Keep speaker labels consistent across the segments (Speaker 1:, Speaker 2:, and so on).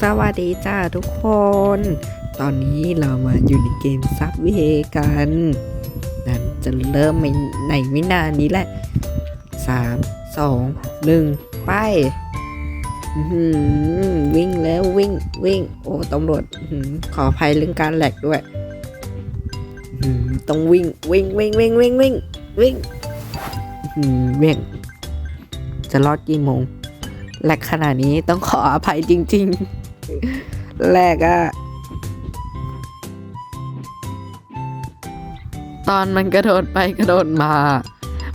Speaker 1: สวัสดีจ้าทุกคน ตอนนี้เรามาอยู่ในเกมซับเวกันนั่นจะเริ่มในในไม่นานนี้แหละสามสองหนึ่งไปอื้อหือวิ่งแล้ววิ่งวิ่ง โอ้ตำรวจขออภัยเรื่องการแหลกด้วยต้องวิ่งวิ่งวิ่งวิ่งวิ่งวิ่งวิ่งวิ่งจะรอดกี่โมง แหลกขนาดนี้ต้องขออภัยจริง ๆแหลกอะตอนมันกระโดดไปกระโดดมา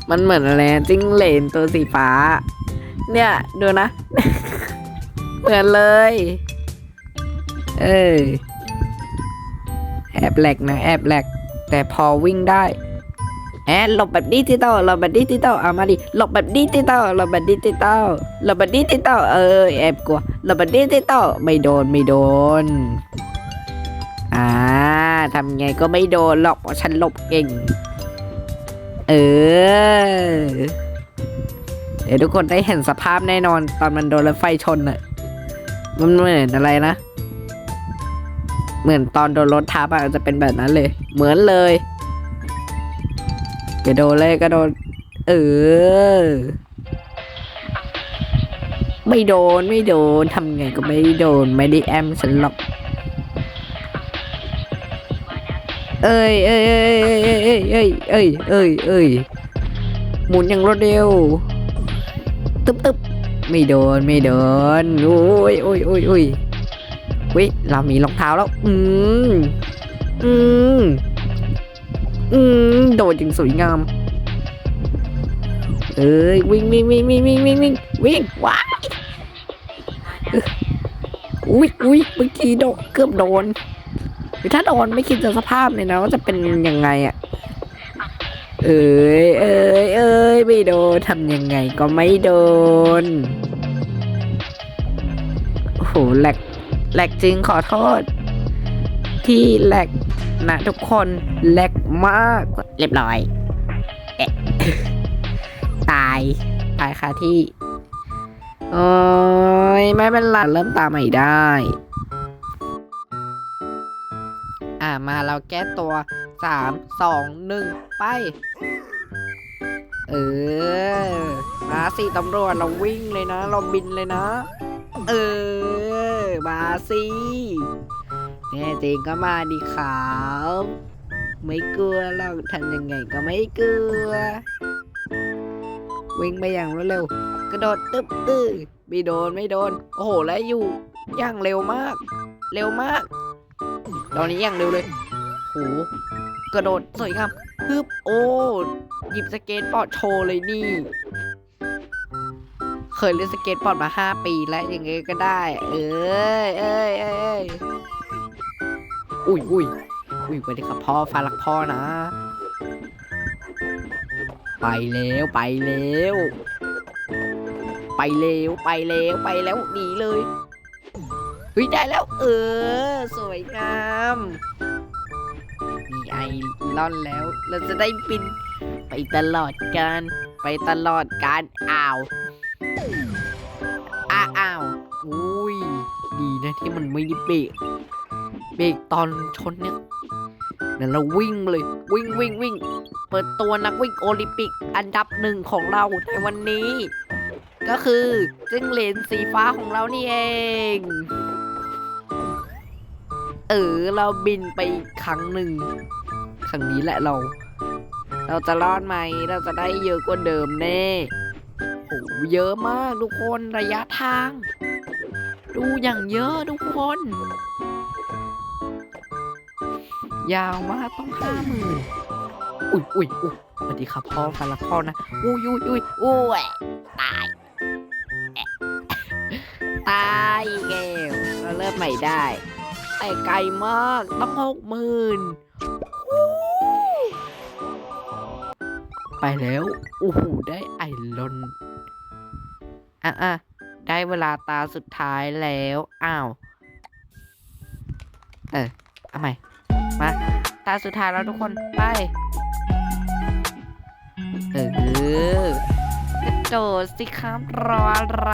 Speaker 1: มันเหมือนอะไรจิ้งเหลนตัวสีฟ้า เนี่ย ดูนะ เหมือนเลย เออแอบแหลกนะ แอบแหลก แต่พอวิ่งได้ แอนหลบแบบดิจิตอลหลบแบบดิจิตอลเอามาดิหลบแบบดิจิตอลหลบแบบดิจิตอลหลบแบบดิจิตอลเออแอบกลัวหลบแบบดิจิตอลไม่โดนไม่โดนอ่าทำไงก็ไม่โดนหรอกเพราะฉันหลบเก่ง เออ เดี๋ยวทุกคนได้เห็นสภาพแน่นอนตอนมันโดนรถไฟชนอะมันเหมือนอะไรนะ เหมือนตอนโดนรถทับอะจะเป็นแบบนั้นเลย เหมือนเลย กระโดดเลยกระโดดเออ ไม่โดนไม่โดนทำไงก็ไม่โดนไม่ได้แอมฉันหรอก เอ้ยเอ้ยเอ้ยเอ้ยเอ้ยเอ้ยเอ้ยเอ้ยหมุนอย่างรวดเร็ว ตึ๊บตึ๊บไม่โดนไม่โดนโอ้ยโอ้ยโอ้ยโอ้ยวิเรามีรองเท้าแล้ว อืมอืม อืมโดดอย่างสวยงาม เอ้ยวิ่งวิ่งวิ่งวิ่งวิ่งวิ่งวิ่งวิ่งว้ายเอ้ออุ้ยอุ้ยเมื่อกี้โดนเกือบโดนหรือถ้าโดนไม่คิดจะสภาพเลยนะว่าจะเป็นยังไงอะเอ้ยเอ้ยเอ้ยไม่โดนทำยังไงก็ไม่โดนโอ้โหแหลกแหลกจริงขอโทษ ที่แหลกนะทุกคนเล็ก มากเรียบร้อยเอ๊ะตายตายคาที่โอ้ยไม่เป็นไรเริ่มตามใหม่ได้ อ่ามาเราแก้ตัวสามสองหนึ่งไป เออ มาสิตำรวจเราวิ่งเลยนะ เราบินเลยนะ เออ มาสิแน่จริงก็มาดีครับ ไม่กลัวเราทำยังไงก็ไม่กลัว วิ่งไปอย่างรวดเร็ว กระโดดตึ๊บตื้อไม่โดนไม่โดน โอ้โหแล้วอยู่อย่างเร็วมาก เร็วมาก ตอนนี้อย่างเร็วเลยโหกระโดดสวยงามฮึบโอ้หยิบสเก็ตบอร์ดโชว์เลยนี่ เคยเล่นสเก็ตบอร์ดมาห้าปีแล้วยังไงก็ได้ เอ้ยเอ้ยเอ้ยเอ้ยอุ้ย อุ้ยอุ้ยไปดิครับพ่อฟ้ารักพ่อนะ ไปแล้วไปแล้วไปแล้วไปแล้วไปแล้วหนีเลยเฮ้ยได้แล้ว เออ สวยงามมีไอล่อนแล้ว เราจะได้บินไปตลอดการไปตลอดการอ้าวอ้าอ้าวอุ้ย ดีนะที่มันไม่ได้เบรกเบรกตอนชนเนี่ย เดี๋ยเราวิ่งเลย วิ่งวิ่งวิ่ง เปิดตัวนักวิ่งโอลิมปิกอันดับหนึ่งของเราในวันนี้ ก็คือจึงเหรนสีฟ้าของเรานี่เอง เออเราบินไปอีกครั้งหนึ่งครั้งนี้แหละเรา เราจะรอดไหมเราจะได้เยอะกว่าเดิมแน่โหเยอะมากทุกคนระยะทาง ดูอย่างเยอะทุกคน ยาวมากต้องห้าหมื่นอุ้ยอุ้ยอุ้ยสวัสดีครับพ่อฟันละพ่อนะอุ้ยอุ้ยอุ้ยอุ้ยตายแอะตายอีกแล้วเราเริ่มใหม่ได้แต่ไกลมากต้องหกหมื่นไปแล้วโอ้โหได้ไอรอนอะอะได้เวลาตาสุดท้ายแล้ว อ้าว เออเอาใหม่ มาตาสุดท้ายแล้วทุกคนไป เออกระโดดสิครับรออะไร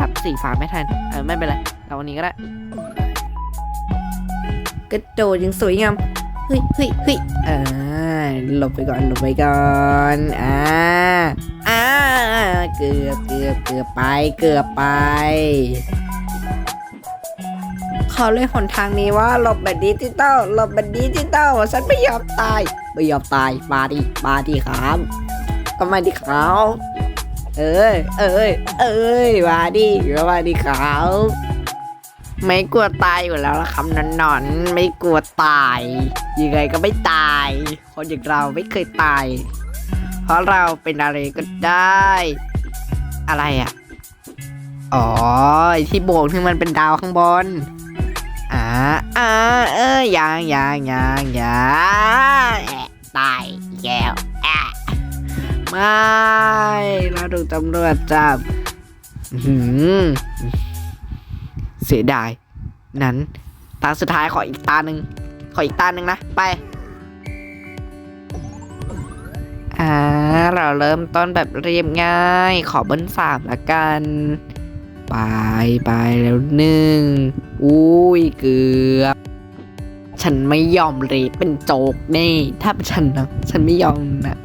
Speaker 1: รับสีฟ้าไม่ทัน เออไม่เป็นไรเราวันนี้ก็ได้กระโดดยังสวยงามเฮ้ยเฮ้ยเฮ้ยอ่าหลบไปก่อนหลบไปก่อนอ่าอ่าเกือบเกือบเกือบไปเกือบไป เขาเลยหนทางนี้ว่าหลบแบบดิจิตอลหลบแบบดิจิตอลฉันไม่ยอมตายไม่ยอมตายมาดิมาดิครับก็มาดิเขาเอ้ยเอ้ยเอ้ยมาดิก็มาดิเขาไม่กลัวตายอยู่แล้วละครับนอนนอนไม่กลัวตายยังไงก็ไม่ตาย คนอย่างเราไม่เคยตาย เพราะเราเป็นอะไรก็ได้ อะไรอะ อ๋อที่โบกที่มันเป็นดาวข้างบน อ่าอ่าเอ้ยยังยังยังยังตายอีกแล้วไม่เราถูกตำรวจจับเสียดาย นั้น ตาสุดท้ายขออีกตาหนึ่งขออีกตาหนึ่งนะ ไปอ่าเราเริ่มต้นแบบเรียบง่าย ขอเบิ้ลสามละกัน ไปไปแล้วหนึ่งอุ้ยเกือบ ฉันไม่ยอมเลยเป็นโจกแน่ถ้าเป็นฉันนะฉันไม่ยอมนะ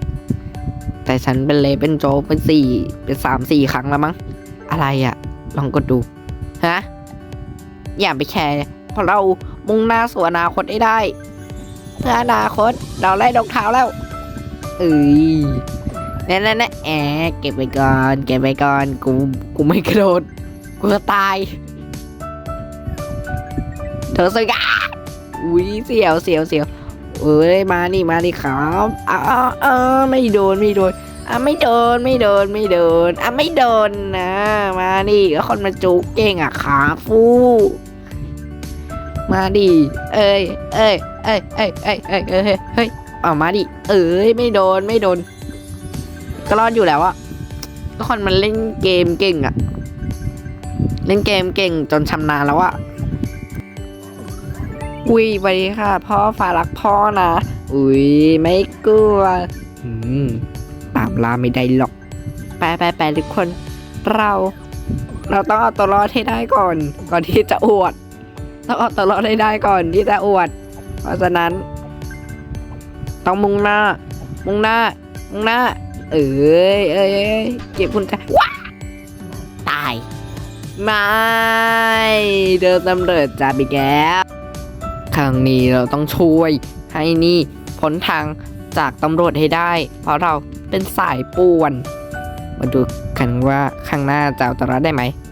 Speaker 1: แต่ฉันเป็นเลยเป็นโจกเป็นสี่เป็นสามสี่ครั้งแล้วมั้งอะไรอะลองกดดูฮะอย่าไปแคร์เพราะเรามุ่งหน้าสู่อนาคตให้ได้เพื่ออนาคตเราไล่ดอกเท้าแล้วเอ้ยนั่นนั่นนั่นแอบเก็บไว้ก่อน เก็บไว้ก่อน กู กูไม่กระโดด กูจะตาย เธอสวยกะอุ้ยเสียวเสียวเสียวเอ้ยมานี่มานี่ครับอ้าวอ้าวอ้าวไม่โดนไม่โดนอะไม่โดนไม่โดนไม่โดนอะไม่โดนนะมาดิก็คนมาจุกเก่งอะขาฟูมาดิเอ้ยเอ้ยเอ้ยเอ้ยเอ้ยเอ้ยเอ้ยเฮ้ยเอามาดิเอ้ยไม่โดนไม่โดนก็รอดอยู่แล้วอะก็คนมันเล่นเกมเก่งอะ เล่นเกมเก่งจนชำนาญแล้วอะอุ้ยสวัสดีค่ะ พ่อฟ้ารักพ่อนะ อุ้ยไม่กลัวอืมตามล่าไม่ได้หรอก ไปไปไปทุกคน เรา เราต้องเอาตัวรอดให้ได้ก่อน ก่อนที่จะอวด ต้องเอาตัวรอดให้ได้ก่อนที่จะอวด เพราะฉะนั้น ต้องมุ่งหน้า มุ่งหน้า มุ่งหน้า เอ้ยเอ้ยเอ้ยเก็บคุณใจว้าตาย ไม่เดินตำรวจจับอีกแล้วครั้งนี้เราต้องช่วยให้นี่พ้นทางจากตำรวจให้ได้ เพราะเราเป็นสายป่วน มาดูกันว่าข้างหน้าจะเอาตรอดได้ไหม